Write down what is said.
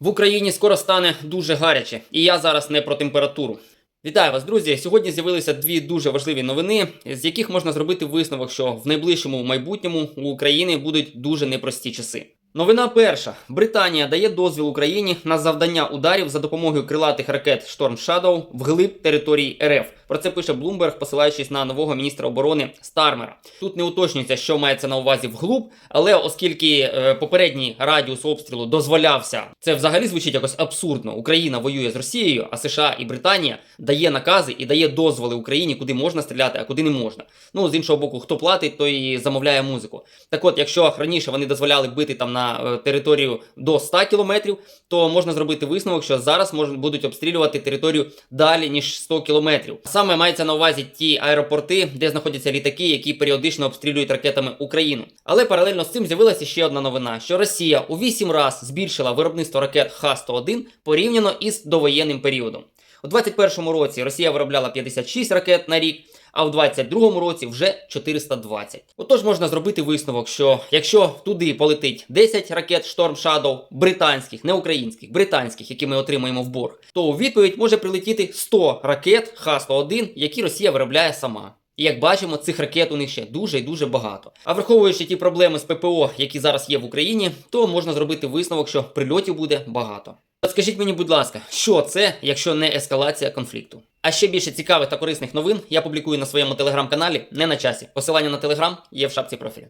В Україні скоро стане дуже гаряче, і я зараз не про температуру. Вітаю вас, друзі! Сьогодні з'явилися дві дуже важливі новини, з яких можна зробити висновок, що в найближчому майбутньому у України будуть дуже непрості часи. Новина перша: Британія дає дозвіл Україні на завдання ударів за допомогою крилатих ракет Storm Shadow вглиб території РФ. Про це пише Bloomberg, посилаючись на нового міністра оборони Стармера. Тут не уточнюється, що мається на увазі вглуб, але оскільки е, попередній радіус обстрілу дозволявся, це взагалі звучить якось абсурдно. Україна воює з Росією, а США і Британія дає накази і дає дозволи Україні, куди можна стріляти, а куди не можна. Ну з іншого боку, хто платить, той і замовляє музику. Так от, якщо раніше вони дозволяли бити там на е, територію до 100 кілометрів, то можна зробити висновок, що зараз будуть обстрілювати територію далі ніж 100 кілометрів. Саме мається на увазі ті аеропорти, де знаходяться літаки, які періодично обстрілюють ракетами Україну. Але паралельно з цим з'явилася ще одна новина: що Росія у 8 разів збільшила виробництво ракет Х-101 порівняно із довоєнним періодом. У 2021 році Росія виробляла 56 ракет на рік, а в 2022 році вже 420. Отож можна зробити висновок, що якщо туди полетить 10 ракет Storm Shadow британських, не українських, британських, які ми отримаємо в борг, то у відповідь може прилетіти 100 ракет Х-101, які Росія виробляє сама. І як бачимо, цих ракет у них ще дуже і дуже багато. А враховуючи ті проблеми з ППО, які зараз є в Україні, то можна зробити висновок, що прильотів буде багато. От скажіть мені, будь ласка, що це, якщо не ескалація конфлікту? А ще більше цікавих та корисних новин я публікую на своєму телеграм-каналі не на часі. Посилання на телеграм є в шапці профілю.